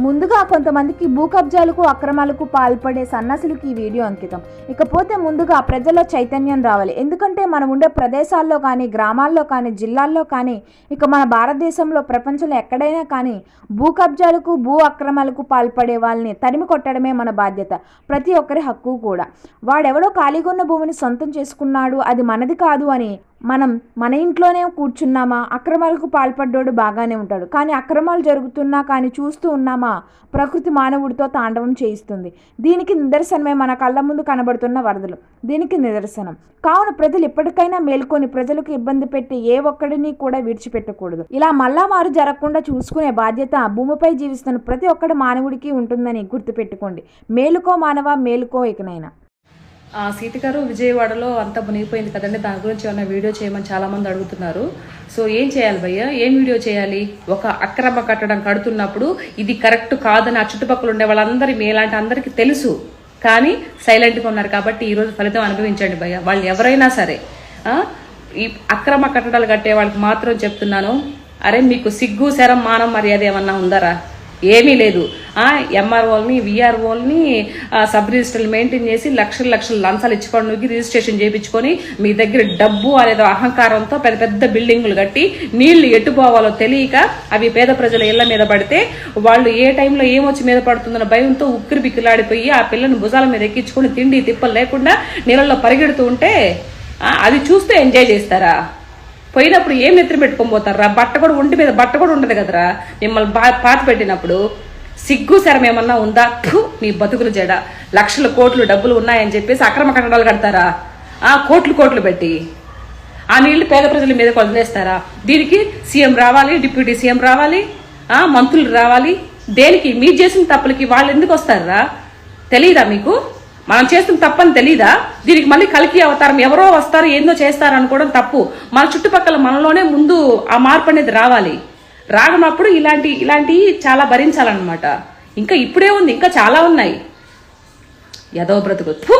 ముందుగా కొంతమందికి భూ కబ్జాలకు అక్రమాలకు పాల్పడే సన్నాసులకు ఈ వీడియో అంకితం. ఇకపోతే ముందుగా ప్రజల్లో చైతన్యం రావాలి. ఎందుకంటే మనం ఉండే ప్రదేశాల్లో కానీ గ్రామాల్లో కానీ జిల్లాల్లో కానీ ఇక మన భారతదేశంలో ప్రపంచంలో ఎక్కడైనా కానీ భూ కబ్జాలకు భూ అక్రమాలకు పాల్పడే వాళ్ళని తరిమి కొట్టడమే మన బాధ్యత. ప్రతి ఒక్కరి హక్కు కూడా. వాడెవడో ఖాళీగా ఉన్న భూమిని సొంతం చేసుకున్నాడు అది మనది కాదు అని మనం మన ఇంట్లోనే కూర్చున్నామా? అక్రమాలకు పాల్పడ్డోడు బాగానే ఉంటాడు. కానీ అక్రమాలు జరుగుతున్నా కానీ చూస్తూ ఉన్నామా? ప్రకృతి మానవుడితో తాండవం చేయిస్తుంది. దీనికి నిదర్శనమే మన కళ్ళ ముందు కనబడుతున్న వరదలు. దీనికి నిదర్శనం. కావున ప్రజలు ఇప్పటికైనా మేల్కొని ప్రజలకు ఇబ్బంది పెట్టి ఏ ఒక్కడిని కూడా విడిచిపెట్టకూడదు. ఇలా మళ్ళా మారు జరగకుండా చూసుకునే బాధ్యత భూమిపై జీవిస్తున్న ప్రతి ఒక్కడి మానవుడికి ఉంటుందని గుర్తుపెట్టుకోండి. మేలుకో మానవ మేలుకో ఇకనైనా సీత గారు విజయవాడలో అంతా మునిగిపోయింది కదండి. దాని గురించి ఏమైనా వీడియో చేయమని చాలామంది అడుగుతున్నారు. సో ఏం చేయాలి భయ్య? ఏం వీడియో చేయాలి? ఒక అక్రమ కట్టడం కడుతున్నప్పుడు ఇది కరెక్ట్ కాదని ఆ చుట్టుపక్కల ఉండే వాళ్ళందరి మీలాంటి అందరికీ తెలుసు. కానీ సైలెంట్గా ఉన్నారు కాబట్టి ఈరోజు ఫలితం అనుభవించండి భయ్య. వాళ్ళు ఎవరైనా సరే ఈ అక్రమ కట్టడాలు కట్టే వాళ్ళకి మాత్రం చెప్తున్నాను. అరే మీకు సిగ్గు శరం మానం మర్యాద ఏమన్నా ఉందరా? ఏమీ లేదు. ఎంఆర్ఓల్ని విఆర్ఓల్ని సబ్ రిజిస్టర్లు మెయింటైన్ చేసి లక్షల లక్షల లంచాలు ఇచ్చుకోవడానికి రిజిస్ట్రేషన్ చేయించుకొని మీ దగ్గర డబ్బు అనేది అహంకారంతో పెద్ద పెద్ద బిల్డింగులు కట్టి నీళ్ళు ఎట్టుపోవాలో తెలియక అవి పేద ప్రజల ఇళ్ళ మీద పడితే వాళ్ళు ఏ టైంలో ఏమొచ్చి మీద పడుతుందన్న భయంతో ఉక్కిరి బిక్కిలాడిపోయి ఆ పిల్లని భుజాల మీద ఎక్కించుకొని తిండి తిప్పలు లేకుండా నీళ్ళల్లో పరిగెడుతూ ఉంటే అది చూస్తే ఎంజాయ్ చేస్తారా? పోయినప్పుడు ఏం నెత్తిన పెట్టుకొని పోతారా బట్ట కూడా ఒంటి మీద బట్ట కూడా ఉండదు కదరా? మిమ్మల్ని బా పాత పెట్టినప్పుడు సిగ్గు శరం ఏమన్నా ఉందా? మీ బతుకులు జడ. లక్షల కోట్లు డబ్బులు ఉన్నాయని చెప్పేసి అక్రమ కట్టడాలు కడతారా? ఆ కోట్లు కోట్లు పెట్టి. ఆ నీళ్ళు పేద ప్రజల మీద వదిలేస్తారా? దీనికి సీఎం రావాలి డిప్యూటీ సీఎం రావాలి ఆ మంత్రులు రావాలి. దేనికి? మీరు చేసిన తప్పులకి వాళ్ళు ఎందుకు వస్తారా? తెలియదా మీకు? మనం చేస్తున్న తప్పని తెలీదా? దీనికి మళ్ళీ కలికి అవతారం ఎవరో వస్తారు ఏందో చేస్తారు అనుకోవడం తప్పు. మన చుట్టుపక్కల మనలోనే ముందు ఆ మార్పు అనేది రావాలి. రానప్పుడు ఇలాంటి ఇలాంటివి చాలా భరించాలన్నమాట. ఇంకా ఇప్పుడే ఉంది ఇంకా చాలా ఉన్నాయి. యదో బ్రతుకు.